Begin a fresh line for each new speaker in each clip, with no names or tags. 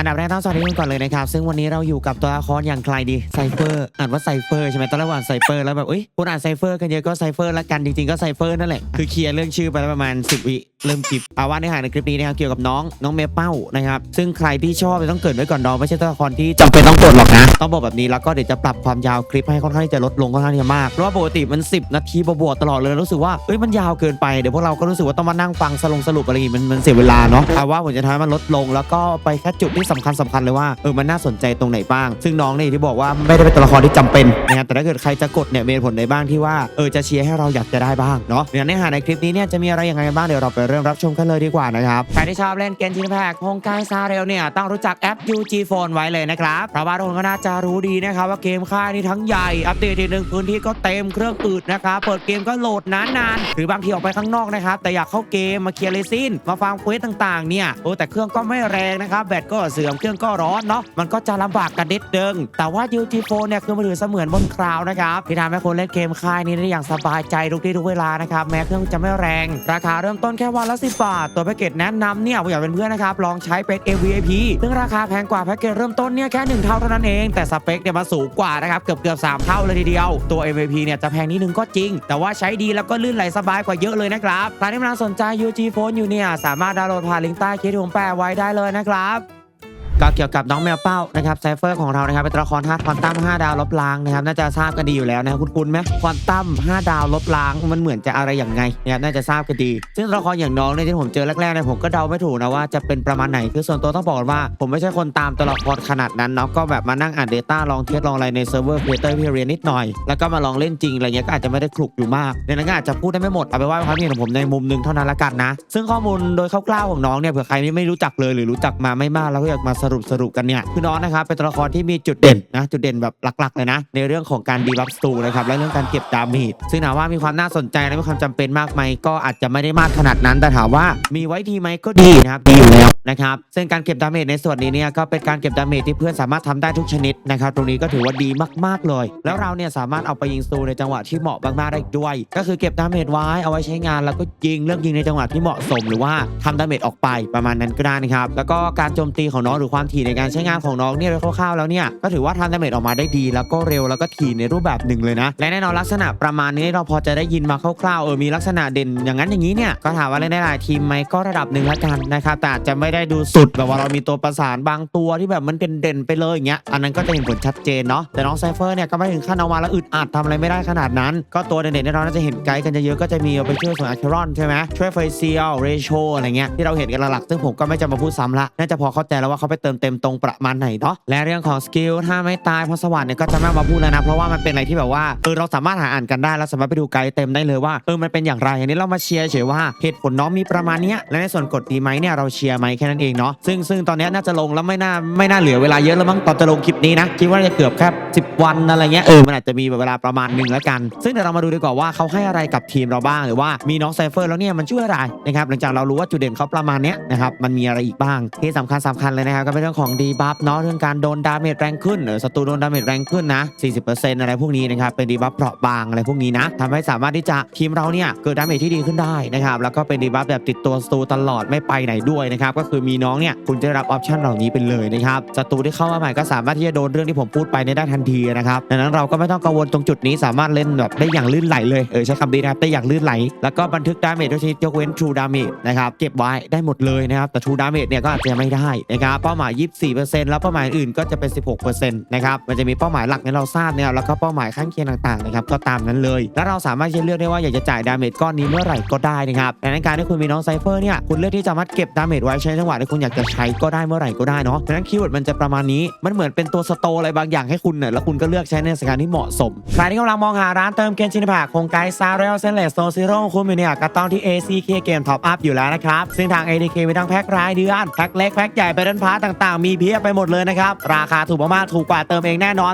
อันดับแรกต้องสวัสดีกันก่อนเลยนะครับ ซึ่งวันนี้เราอยู่กับตัวละครอย่างใครดีไซเฟอร์อ่านว่าไซเฟอร์ใช่ไหมตอนแรกว่าไซเฟอร์แล้วแบบเอ้ยคุณอ่านไซเฟอร์กันเยอะก็ไซเฟอร์ละกันจริงๆก็ไซเฟอร์นั่นแหละคือเคลียร์เรื่องชื่อไปแล้วประมาณ 10 วิเริ่มคลิปเอาว่าเนื้อหาในคลิปนี้นะครับเกี่ยวกับน้องน้องเมเป้านะครับซึ่งใครที่ชอบจะต้องเกิดไว้ก่อนน้องไม่ใช่ตัวละครที่จำเป็นต้องกดหรอกนะต้องบอกแบบนี้แล้วก็เดี๋ยวจะปรับความยาวคลิปให้ค่อนข้างที่จะลดลงค่อนข้างที่จะมากเพราะว่าปกติมัน 10 นาทีบวกๆตลอดเลยรู้สึกว่าเอ้ยมันยาวเกินไปเดี๋ยวพวกเราก็รู้สึกว่าต้องมานั่งฟังสรุปอะไรอย่างงี้มันมันเสียเวลาเนาะเอาว่าผมจะทำให้มันลดลงแล้วก็ไปแค่จุดที่สำคัญสำคัญเลยว่าเออมันน่าสนใจตรงไหนบ้าง ซึ่งน้องเนี่ยที่บอกว่าไม่ได้เป็นตัวละครที่จำเป็นนะครับแต่ถ้าเกิดใครจะกดเนี่ยมีเหตุผลใดบ้างที่ว่าเออจะเชียร์ให้เราอยากจะได้บ้างเนาะเนื้อเนื้อหาในคลิปนี้เนี่ยจะมีอะไรยังไงกันบ้างเดี๋ยวเราไปเริ่มรับชมกันเลยดีกว่านะครับใครที่ชอบเล่นเกมชินแพกโครงการซาเรลเนี่ยต้องรู้จักแอป UG Phone ไว้เลยนะครับเพราะว่าทุกคนก็น่าจะรู้ดีนะครับว่าเกมค่ายนี้ทั้งใหญ่อัปเดตทีหนึ่งพื้นที่ก็เต็มเครื่องอืดนะครับเปิดเกมก็โหลดนานๆหรือบางทีออกไปข้างนอกนะครับแต่อยากเข้าเกมมาเคลียร์เลซินมาฟังเควสต่างๆเนี่ยโอ้แต่เครื่องก็ไม่แรงนะครับแบตก็เสื่อมเครื่องก็ร้อนเนาะมันก็จะลำบากกันนิดนึงแต่ว่า UG Phone เนี่ยคือมือถือเสมือนบนคลาวนะครับที่ทำให้คนเล่นเกมค่ายนี้ได้อย่างสบายใจทุกที่ทุกเวลานะครับแม้เครื่องจะไม่แรง ราคาเริ่มต้นแค่วันละ10บาทตัวแพ็กเกจแนะนำเนี่ยผมอยากเป็นเพื่อนนะครับลองใช้เป็น AVIP ซึ่งราคาแพงกว่าแพ็กเกจเริ่มต้นเนี่ยแค่1เท่าเท่านั้นเองแต่สเปคเนี่ยมาสูงกว่านะครับเกือบเกือบ3เท่าเลยทีเดียวตัว AVP เนี่ยจะแพงนิดนึงก็จริง แต่ว่าใช้ดีแล้วก็ลื่นไหลสบายกว่าเยอะเลยนะครับใครที่กำลังสนใจ UG Phone อยู่เนี่ยสามารถดาวน์โหลดผ่านลิงก์ใต้คลิปที่ผมแปะไว้ได้เลยนะครับ ก็เกี่ยวกับน้องแมวเป้านะครับไซเฟอร์ของเรานะครับเป็นตัวละครธาตุควอนตัม5ดาวลบล้างนะครับน่าจะทราบกันดีอยู่แล้วนะคุณคุณไหมควอนตัม5ดาวลบล้างมันเหมือนจะอะไรอย่างไงนะครับน่าจะทราบกันดี ซึ่งตัวละครอย่างน้องเนี่ยที่ผมเจอแรกๆเนี่ยผมก็เดาไม่ถูกนะว่าจะเป็นประมาณไหนคือส่วนตัวต้องบอกว่า ผมไม่ใช่คนตามตัวละครขนาดนั้นเนาะก็แบบมานั่งอ่าน Data ลองเทสลองอะไรในเซิร์ฟเวอร์ครีเอเตอร์พีเรียนนิดหน่อย แล้วก็มาลองเล่นจริงอะไรเงี้ยก็อาจจะไม่ได้คลุกอยู่มากในนั้นก็อาจจะพูดได้ไม่หมดเอาไปว่าความเห็นของผมในมุมหนึงเท่านั้นละกันนะ ซึ่งข้อมูลโดยคร่าวๆของน้องเนี่ยเผื่อใครไม่รู้จักเลยหรือรู้จักมาไม่มากแล้วก็อยากมาสรุปสรุปกันเนี่ยคือน้องนะครับเป็นตัวละครที่มีจุดเด่นนะจุดเด่นแบบหลักๆเลยนะ ในเรื่องของการดีบัฟสตูนะครับและเรื่องการเก็บดาเมจซึ่งถามว่ามีความน่าสนใจและมีความจำเป็นมากไหมก็อาจจะไม่ได้มากขนาดนั้น แต่ถามว่ามีไว้ดีไหมก็ดีนะครับดีอยู่แล้ว นะครับซึ่งการเก็บดาเมจในส่วนนี้เนี่ยก็เป็นการเก็บดาเมจที่เพื่อนสามารถทำได้ทุกชนิดนะครับตรงนี้ก็ถือว่าดีมากๆเลย แล้วเราเนี่ยสามารถเอาไปยิงสตูในจังหวะที่เหมาะมากๆได้ด้วย ก็คือเก็บดาเมจไว้เอาไว้ใช้งานแล้วก็ยิงเลือกยิงในจังหวะที่เหมาะสม หรือว่าทำดาเมจออกไปประมาณนั้นก็ได้นะครับแล้วก็การโจมตีของน้องหรือความถี่ในการใช้งานของน้องเนี่ยโดยคร่าวๆแล้วเนี่ยก็ถือว่าทำดาเมจออกมาได้ดี แล้วก็เร็วแล้วก็ถี่ในรูปแบบหนึ่งเลยนะและแน่นอนลักษณะประมาณนี้เราพอจะได้ยินมาคร่าวๆเออมีลักษณะเด่นอย่างนั้นอย่างนี้เนี่ยก็ถามว่าเล่นได้หลายทีมไหมก็ระดับหนึ่งละกันนะครับแต่จะไม่ได้ดูสุดแบบว่าเรามีตัวประสานบางตัวที่แบบมันเด่นๆไปเลยอย่างเงี้ยอันนั้นก็จะเห็นผลชัดเจนเนาะแต่น้องไซเฟอร์เนี่ยก็ไม่ถึงขั้นเอามาแล้วอึดอัดทำอะไรไม่ได้ขนาดนั้น ก็ตัวเด่นๆที่เราน่าจะเห็นไกด์กันเยอะๆก็จะมีเอาไปช่วยส่วนอาร์เครอนใช่ไหมช่วยไฟเซียลเรโชอะไรเงี้ยที่เราเห็นกันหลักๆซึ่งผมก็ไม่จะมาพูดซ้ำละน่าจะพอเข้าใจแล้วว่าเขาไปเติมเต็มตรงประมาณไหนเนาะและเรื่องของสกิลถ้าไม่ตายเพราะสวรรค์เนี่ยก็จะไม่มาพูดแล้วนะเพราะว่ามันเป็นอะไรที่แบบว่าเออเราสามารถหาอ่านกันได้แล้วสามารถไปดูไกด์เต็มได้เลยว่าเออมันเป็นอย่างไรอันนี้เรามาเชียร์เฉยว่าเหตุผลน้องมีประมาณเนี้ยและในส่วนกดดีไหมเนี่ยเราเชียร์ไหมแค่นั้นเองเนาะซึ่งซึ่งตอนนี้น่าจะลงแล้วไม่น่าไม่น่าเหลือเวลาเยอะแล้วมั้งตอนจะลงคลิปนี้นะคิดว่าจะเกือบแค่10 วันอะไรเงี้ยเออมันอาจจะมีเวลาประมาณหนึ่งแล้วกัน ซึ่งเดี๋ยวเรามาดูดีกว่าว่าเขาให้อะไรกับทีมเราบ้างหรือว่ามีน้องไซเฟอร์แล้วเนี่ยมันช่วยอะไรนะครับหลังจากเรารู้ว่าจุดเด่นเขาประมาณเนี้ยนะครับมันมีอะไรอีกบ้างที่สำคัญสำคัญเลยนะครับก็เป็นเรื่องของดีบัฟเนาะเรื่องการโดนดาเมจแรงขึ้นหรือศัตรูโดนดาเมจแรงขึ้นนะ40%อะไรพวกนี้นะครับเป็นดีบัฟเปราะบางอะไรพวกนี้นะทำให้สามารถที่จะทีมเราเนี่ยเกิดดาเมจที่ดีขึ้นได้นะครับแล้วก็เป็นดีบัฟแบบติดตัวศัตรูตลอดไม่ไปไหนด้วยนะครับก็คือมีน้องเนี่ยคุณจะได้รับออปชันเหล่านี้ไปเลยนะครับศัตรูที่เข้ามาใหม่ก็สามารถที่จะโดนเรื่องที่ผมพูดไปในได้ทันทีนะครับดังนั้นเราก็ไม่ต้องกังวลตรงจุดนี้สามารถเล่นแบบได้อย่างลื่นไหลเลยเออใช้คำนี้นะครับได้อย่างลื่นไหล แล้วก็บันทึกดาเมจทุกชนิดยกเว้น True Damage นะครับเก็บไว้ได้หมดเลยนะครับแต่ True Damage เนี่ยก็อาจจะไม่ได้นะครับเป้าหมาย 24%แล้วเป้าหมายอื่นก็จะเป็น 16%นะครับมันจะมีเป้าหมายหลักในเราทราบเนี่ยแล้วก็เป้าหมายข้างเคียงต่างๆนะครับก็ตามนั้นเลย แล้วเราสามารถที่จะเลือกได้ว่าอยากจะจ่ายดาเมจก้อนนี้เมื่อไหร่ก็ได้นะครับดังนั้นการที่คุณมีน้องไซเฟอร์เนี่ยคุณเลือกที่จะมัดเก็บดาเมจไว้ใช้จังหวะที่คุณอยากจะใช้ก็ได้เมื่อไหร่ก็ได้เนาะดังนั้นคีย์เวิร์ดมันจะประมาณนี้มันเหมือนเป็นตัวสโตอะไรบางอย่างให้คุณเนี่ยแล้วคุณก็เลือกใช้ในสถานการณ์ที่เหมาะสมใครที่กำลังมองหาร้านเติมเกมชินผักคงไกด์ซาเรลเซนเลสโซซิโร่คุณอยู่เนี่ยก็ต้องที่ ACK เกมท็อปอัพอยู่แล้วนะครับซึ่งทาง ADK มีทั้งแพ็ครายเดือนแพ็คเล็กแพ็คใหญ่ไปดันพาร์ต่างๆ มีเพียบไปหมดเลยนะครับราคาถูกมากๆถูกกว่าเติมเองแน่นอน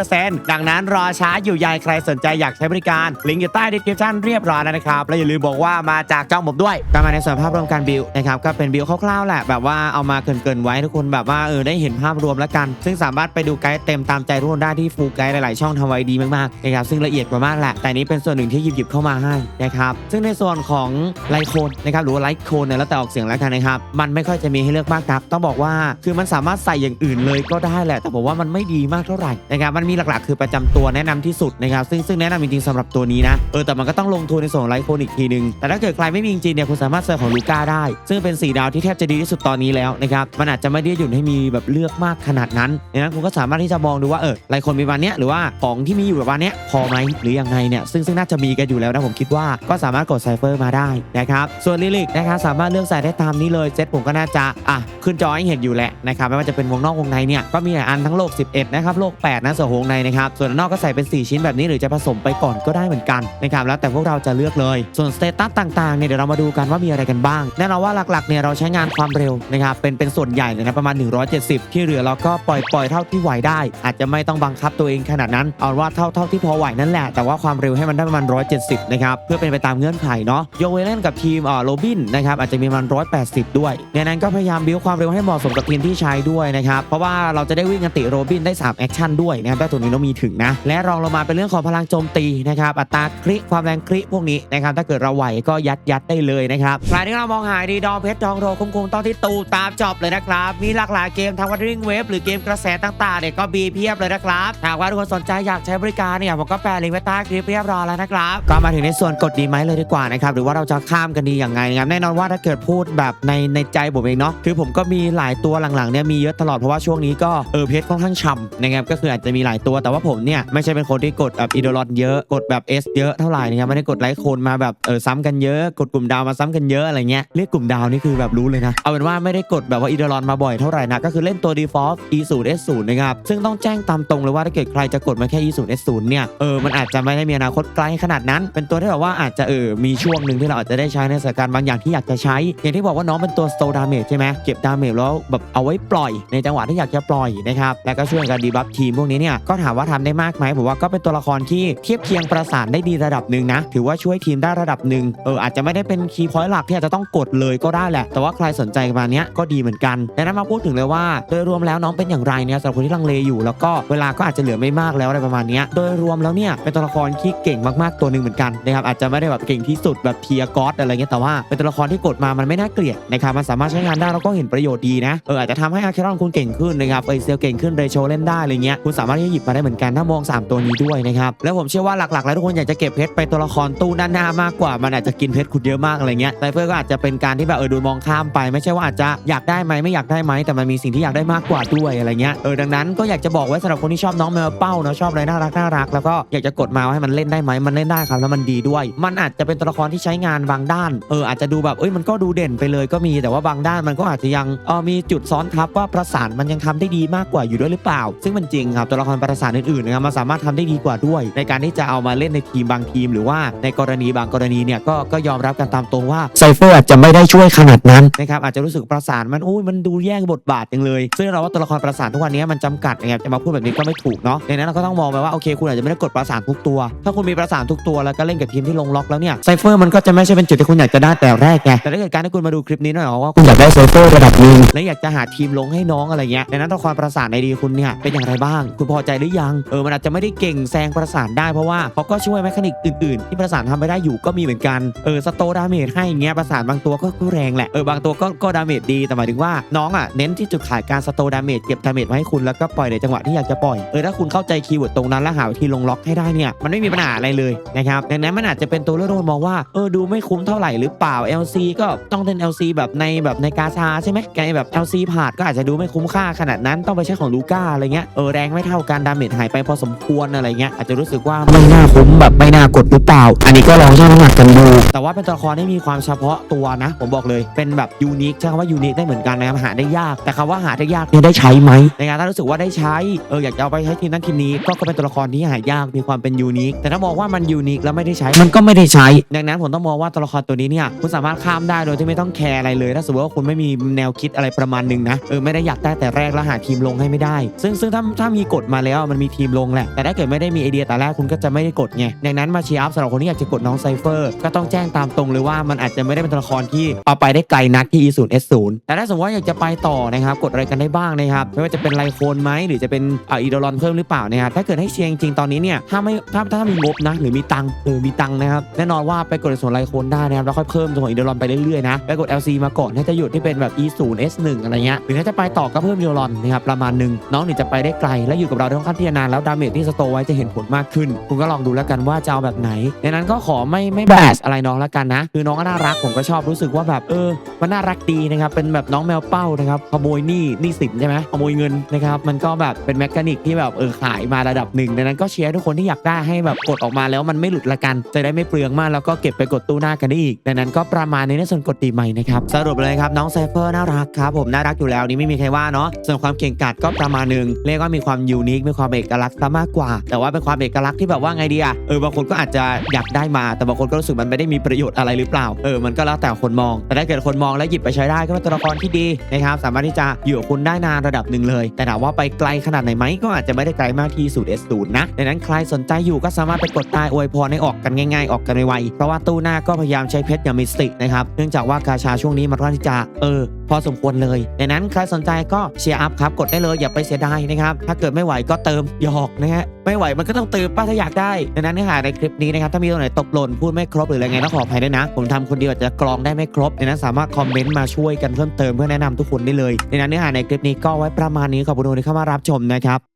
100%ดังนั้นรอช้าอยู่ใยใครสนใจอยากใช้บริการลิงก์อยู่ใต้ description เรียบร้อยแล้วนะครับและอย่าลืมบอกว่ามาจากจ้องผมด้วยก็มาในส่วนภาพรวมการบิลนะครับก็เป็นบิลคร่าวๆแหละแบบว่าเอามาเกินๆไว้ทุกคนแบบว่าเออได้เห็นภาพรวมแล้วกัน ซึ่งสามารถไปดูไกด์เต็มตามใจทุกคนได้ที่ฟูไกด์หลายๆช่องทำไว้ดีมากๆนะครับซึ่งละเอียดกว่ามากแหละแต่นี้เป็นส่วนหนึ่งที่หยิบหยิบๆเข้ามาให้นะครับซึ่งในส่วนของไลโคนนะครับหรือว่าไลโคนเนี่ยแล้วแต่ออกเสียงแล้วกันนะครับมันไม่ค่อยจะมีให้เลือกมากนักต้องบอกว่าคือมันสามารถใส่อย่างอื่นเลยก็ได้แหละ แต่ผมว่ามันไม่ดีมากเท่าไหร่นะครับมันมีหลักๆ คือประจำตัวแนะนำที่สุดนะครับซึ่งซึ่งแนะนำจริงๆสำหรับตัวนี้นะเออแต่มันก็ต้องลงทุนในส่วนไลโคนอีกทีนึงแต่ถ้าเกิดใครไม่มีจริงเนี่ยคุณสามารถเซิร์ของลูก้าได้ ซึ่งเป็นสีดาวที่แทบจะดีที่สุดตอนนี้แล้วนะครับมันอาจจะไม่ได้หยุดให้มีแบบเลือกมากขนาดนั้นนั้นคุณก็สามารถที่จะมองดูว่าเออไลโคนมีวันเนี้ยหรือว่าของที่มีอยู่แบบวันเนี้ยพอไหมหรือยังไงเนี่ยซึ่งซึ่งน่าจะมีกันอยู่แล้วนะผมคิดว่าก็สามารถกดไซเฟอร์มาได้นะครับส่วนลิลิกนะครับสามารถเลือกใส่ได้ตามนี้เลยเซตผมก็น่าจะอะขึ้นจอให้เห็นอยู่แหละนะครับไม่ว่าจะเป็นวงนอกวงในเนี่ยก็มีหลายอันทั้งโลก 11นะครับโลก 8 นะส่วนวงในนะครับส่วนนอกก็ใส่เป็น 4 ชิ้นแบบนี้หรือจะผสมไปก่อนก็ได้เหมือนกันนะครับแล้วแต่พวกเราจะเลือกเลย ส่วนสเตตัสต่างๆเนี่ยเดี๋ยวเรามาดูกันว่ามีอะไรกันบ้างแน่นอนว่าหลักๆเนี่ยเราใช้งานความเร็วนะครับเป็นเป็นส่วนใหญ่เลยนะประมาณ 170 ที่เหลือเราก็ปล่อยปล่อยเท่าที่ไหวได้ อาจจะไม่ต้องบังคับตัวเองขนาดนั้นเอาว่าเท่าเท่าที่พอไหวนั่นแหละ แต่ว่าความเร็วให้มันได้ประมาณ 170 นะครับ เพื่อเป็นไปตามเงื่อนไขเนาะโยเวเล่นกับทีมเอ่อโรบินนะครับอาจจะมีประมาณ 180 ด้วยในนั้นก็พยายามบิ้วความเร็วให้เหมาะสมกับทีมที่ใช้ด้วยนะครับเพราะว่าเราจะได้วิ่งกันติโรบินได้3แอคชั่นด้วยนะครับถ้าตัวนี้เรามีถึงนะและรองลงมาเป็นเรื่องของพลังโจมตีนะครับอัตราคลิความแรงคลิพวกนี้นะครับถ้าเกิดเราไหวก็ยัดยัดได้เลยนะครับใครที่เรามองหาดีดองเพชรดองโรคงคงตองที่ตูตามจอบเลยนะครับ มีหลากหลายเกมทั้งวัดริงเวฟหรือเกมกระแสต่างๆเนี่ยก็บีเพียบเลยนะครับหากว่าทุกคนสนใจอยากใช้บริการเนี่ยผมก็แปะลิงก์ไว้ใต้คลิปเรียบร้อยแล้วนะครับก็มาถึงในส่วนกดดีไหมเลยดีกว่านะครับหรือว่าเราจะข้ามกันดีอย่างไงนะครับแน่นอนว่าถ้าเกิดพูดแบบในในใจผมเองเนาะคือผมก็มีหลายตัวหลังๆเนี่ยมีเยอะตลอดเพราะว่าช่วงนี้ก็เออเพชรค่อนข้างฉ่ำนะครับก็คืออาจจะมีหลายตัวแต่ว่าผมเนี่ยไม่ใช่เป็นคนที่กดแบบอีโดลอนเยอะกดแบบ S เยอะเท่าไหร่นะครับไม่ได้กดไลค์โคนมาแบบเออซ้ำกันเยอะ กดกลุ่มดาวมาซ้ำกันเยอะอะไรเงี้ยเรียกกลุ่มดาวนี่คือแบบรู้เลยนะเอาเป็นว่าไม่ได้กดแบบว่าอีโดลอนมาบ่อยเท่าไหร่นะก็คือเล่นตัว default e 0 s 0 นะครับซึ่งต้องแจ้งตามตรงเลยว่าถ้าเกิดใครจะกดมาแค่ e 0 s 0 เนี่ยเออมันอาจจะไม่ได้มีอนาคตไกลขนาดนั้น เป็นตัวที่แบบว่าอาจจะเออมีช่วงหนึ่งที่เราอาจจะได้ใช้ในสถานการณ์บางอย่างที่อยากจะใช้ อย่างที่บอกว่าน้องเป็นตัว slow damage ใช่ไหมเก็บดาเมจแล้วแบบเอาไว้ปล่อยในจังหวะที่อยากจะปล่อยนะครับแล้วก็ช่วยกันดีบัฟทีมพวกนี้เนี่ยก็ถามว่าทำได้มากไหมผมว่าก็เป็นตัวละครที่เทียบเคียงประสานได้ดีระดับหนึ่งนะถือว่าช่วยทีมได้ระดับหนึ่งเอออาจจะไม่ได้เป็นคีย์พอยต์หลักที่อาจจะต้องกดเลยก็ได้แหละแต่ว่าใครสนใจมาเนี้ยก็ดีเหมือนกันดังนั้นมาพูดถึงเลยว่า โดยรวมแล้วน้องเป็นอย่างไรเนี่ยสำหรับคนที่ลังเลอยู่ แล้วก็เวลาก็อาจจะเหลือไม่มากแล้วอะไรประมาณนี้โดยรวมแล้วเนี่ยเป็นตัวละครที่เก่งมากๆตัวหนึ่งเหมือนกันนะครับอาจจะไม่ได้แบบเก่งที่สุดแบบเทียร์กอสอะไรเงี้ยแต่ว่าเป็นตัวละครที่กดมามันไม่น่าเกลียดนะครับมันสามารถใช้งานได้แล้วก็เห็นประโยชน์ดีนะเอออาจจะทำให้อาเครอนคุณเก่งขึ้นนะครับเอเซลเก่งขึ้นเรโชเล่นได้อะไรเงี้ยคุณสามารถที่จะหยิบมาได้เหมือนกันถ้ามองสามตัวนี้ด้วยนะครับแล้วผมเชื่อว่าหลักๆ แล้วทุกคนอยากจะเก็บเพชรไปตัวละครตู้ด้านหน้ามากกว่ามันอาจจะกินเพชรคุณเยอะมากอะไรเงี้ยไซเฟอร์ก็อาจจะเป็นการที่แบบเออดูมองข้ามไปไม่ใช่ว่าอาจจะอยากได้ไหมไม่อยากได้ไหมแต่มันมีสิ่งที่อยากได้มากกว่าด้วยอะไรเงี้ยเออดังนั้นก็อยากจะบอกไว้สำหรับคนที่ชอบน้องแมวเป้าเนาะชอบอะไรน่ารักน่ารักแล้วก็อยากจะกดมาว่าให้มันเล่นได้ไหมมันเล่นได้ครับแล้วมันดีด้วย มันอาจจะเป็นตัวละครที่ใช้งานบางด้านเอออาจจะดูแบบเอ้ยมันก็ดูเด่นไปเลยก็มีแต่ว่าบางด้านมันก็อาจจะยังเออมีจุดซ้อนทับว่าประสานมันยังทำได้ดีมากกว่าอยู่ด้วยหรือเปล่า ซึ่งมันจริงครับตัวละครประสานอื่นๆนะครับมันสามารถทำได้ดีกว่าด้วย ในการที่จะเอามาเล่นในทีมบางทีม หรือว่าในกรณีบางกรณีเนี่ยก็ก็ยอมรับกันตามตรงว่าไซเฟอร์อาจจะไม่ได้ช่วยขนาดนั้นนะครับอาจจะรู้สึกประสานมันอุ้ยมันดูแย่งบทบาทจังเลย ซึ่งเราว่าตัวละครประสานทุกวันนี้มันจำกัดนะครับจะมาพูดแบบนี้ก็ไม่ถูกเนาะดังนั้นเราก็ต้องมองไปว่าโอเคคุณอาจจะไม่ได้กดประสานทุกตัว ถ้าคุณมีประสานทุกตัวแล้วก็เล่นกับทีมที่ลงล็อกแล้วเนี่ยไซเฟอร์มันก็จะไม่ใช่เป็นจุดที่คุณอยากจะได้แต่แรกไงแต่ถ้าเกิดการที่คุณมาดูคลิปนี้หน่อยว่าคุณอยากได้ไซเฟอร์ระดับหนึ่งและอยากจะหาทีมลงให้น้องอะไรเงี้ยดังนั้นตัวละครประสานในดีคุณเนี่ยเป็นอย่างไรบ้าง คุณพอใจหรือยังเออมันอาจจะไม่ได้เก่งแซงประสานได้เพราะว่าเขาก็ช่วยแมคานิกอื่นๆ ที่ประสานทำไม่ได้อยู่ก็มีเหมือนกันเออสโตดาเมจให้อย่างเงี้ยประสานบางตัวก็ก็แรงแหละเออบางตัวก็ก็ดาเมจดีแต่หมายถึงว่าน้องอะเน้นที่จุดขายการสโตดาเมจเก็บดาเมจมาให้คุณแล้วก็ปล่อยในจังหวะที่อยากจะปล่อยเออถ้าคุณเข้าใจคีย์เวิร์ดตรงนั้นแล้วหาวิธีลงล็อกให้ได้เนี่ยมันไม่มีปัญหาอะไรเลยนะครับดังนั้นมันอาจจะเป็นตัวเลือกที่คนมองว่าเออดูไม่คุ้มเท่าไหร่หรือเปล่า LC ก็ต้องเป็น LC แบบในแบบในกาชาใช่ไหมไงแบบ LC ผ่านก็อาจจะดูไม่คุ้มค่าขนาดนั้นต้องไปใช้ของลูก้าอะไรเงี้ยเออแรงไม่เท่ากันดาเมจหายไปพอสมควรอะไรเงี้ยอาจจะรู้สึกว่าไม่น่าคุ้มแบบไม่น่ากดหรือเปล่า อันนี้ก็ลองชั่งน้ำหนักกันดูแต่ว่าเป็นตัวละครที่มีความเฉพาะตัวนะ ผมบอกเลยเป็นแบบยูนิคใช้คำว่ายูนิคได้เหมือนกันนะครับหาได้ยาก แต่คำว่าหาได้ยากเนี่ยได้ใช้ไหมในการถ้ารู้สึกว่าได้ใช้เอออยากจะเอาไปใช้ทีมนั้นทีมนี้ก็ก็เป็นตัวละครที่หายากมีความเป็นยูนิคแต่ถ้ามองว่ามันยูนิคแล้วไม่ได้ใช้มันก็ไม่ได้ใช้ ดังนั้นผมต้องมองว่าตัวละครตัวนี้เนี่ยคุณสามารถข้ามได้โดยที่ไม่ต้องแคร์อะไรเลย ถ้าสมมติว่าคุณไม่มีแนวคิดอะไรประมาณหนึ่งนะเออไม่ได้อยากได้แต่แรกแล้วหาทีมลงให้ไม่ได้ ซึ่งซึ่งถ้าถ้ามีกฎมาแล้วมันมีทีมลงแหละแต่ถ้าเกิดไม่ได้มีไอเดียแต่แรกคุณก็จะไม่ได้กดไงดังนั้นมาเชียร์อัพสำหรับคนที่อยากจะกดน้องไซเฟอร์ก็ต้องแจ้งตามตรงเลยว่ามันอาจจะไม่ได้เป็นตัวละครที่เอาไปได้ไกลนักที่อี0 S0 แต่ถ้าสมมติว่าอยากจะไปต่อนะครับกดอะไรกันได้บ้างนะครับไม่ว่าจะเป็นไลโคนไหมหรือจะเป็นอ่าอีโดรอนเพิ่มหรือเปล่านะครับถ้าเกิดให้เชียร์จริงๆตอนนี้เนี่ยถ้าไม่ถ้าถ้ามีงบนะหรือมีตังค์หรือมีตังค์นะครับแน่นอนว่าไปกดส่วนไลโคนได้นะครับแล้วค่อยเพิ่มส่วนอีโดรอนไปเรื่อยๆนะไปกด LC มาก่อนถ้าจะหยุดที่เป็นแบบ E0 S1 อะไรเงี้ยหรือถ้าจะไปต่อก็เพิ่มอีโดรอนนะครับประมาณหนึ่งน้องนี่จะไปได้ไกลและอยู่กับเราได้ค่อนข้างที่จะนานแล้วดาเมจที่สโตไว้จะเห็นผลมากขึ้น คุณก็ลองดูแล้วกันว่าจะเอาแบบไหนในนั้นก็ขอไม่ไม่แบสอะไรน้องแล้วกันนะ คือน้องก็น่ารักผมก็ชอบรู้สึกว่าแบบเออมันน่ารักดีนะครับเป็นแบบน้องแมวเป้านะครับขโมยหนี้หนี้สินใช่ไหมขโมยเงินนะครับมันก็แบบเป็นแมคานิกที่แบบเออขายมาระดับหนึ่งดังนั้นก็เชียร์ทุกคนที่อยากได้ให้แบบกดออกมาแล้วมันไม่หลุดละกัน จะได้ไม่เปลืองมากแล้วก็เก็บไปกดตู้หน้ากันได้อีกดังนั้นก็ประมาณนี้ในส่วนกดตีใหม่นะครับสรุปเลยครับน้องไซเฟอร์น่ารักครับผมน่ารักอยู่แล้วนี่ไม่มีใครว่าเนาะส่วนความเก่งกาจก็ประมาณหนึ่งเรียกว่ามีความยูนิคมีความเอกลักษณ์ซะมากกว่า แต่ว่าเป็นความเอกลักษณ์ที่แบบว่าไงดีอะเออบางคนก็อาจจะอยากได้มาแต่บางคนก็รู้สึกมันไม่ได้มีประโยชน์อะไรหรือเปล่าเออมันก็แล้วแต่คนมองแต่ถ้าเกิดคนมองแล้วหยิบไปใช้ได้ก็เป็นตัวละครที่ดีนะครับสามารถที่จะอยู่กับคุณได้นานระดับหนึ่งเลย แต่ถามว่าไปไกลขนาดไหนไหมก็อาจจะไม่ได้ไกลมากที่สุด S0 นะดังนั้นใครสนใจอยู่ก็สามารถไปกดใต้อวยพรให้ออกกันง่าย ๆ ออกกันไวๆเพราะว่าตู้หน้าก็พยายามใช้เพชรอย่างมีสตินะครับเนื่องจากว่ากาชาช่วงนี้มันค่อนข้างที่จะเออ พอสมควรเลยดังนั้นใครสนใจก็เชียร์อัพครับ กดได้เลยอย่าไปเสียดายนะครับ ถ้าเกิดไม่ไหวก็เติมหยอกนะฮะไม่ไหวมันก็ต้องเติมป้าถ้าอยากได้ดังนั้นเนื้อหาในคลิปนี้นะครับถ้ามีตรงไหนตกหล่นพูดไม่ครบหรืออะไรไงต้องขออภัยด้วยนะ ผมทำคนเดียวอาจจะกรองได้ไม่ครบดังนั้นสามารถคอมเมนต์มาช่วยกันเพิ่มเติมเพื่อแนะนำทุกคนได้เลยดังนั้นเนื้อหาในคลิปนี้ก็ไว้ประมาณนี้ขอบคุณที่เข้ามารับชมนะครับ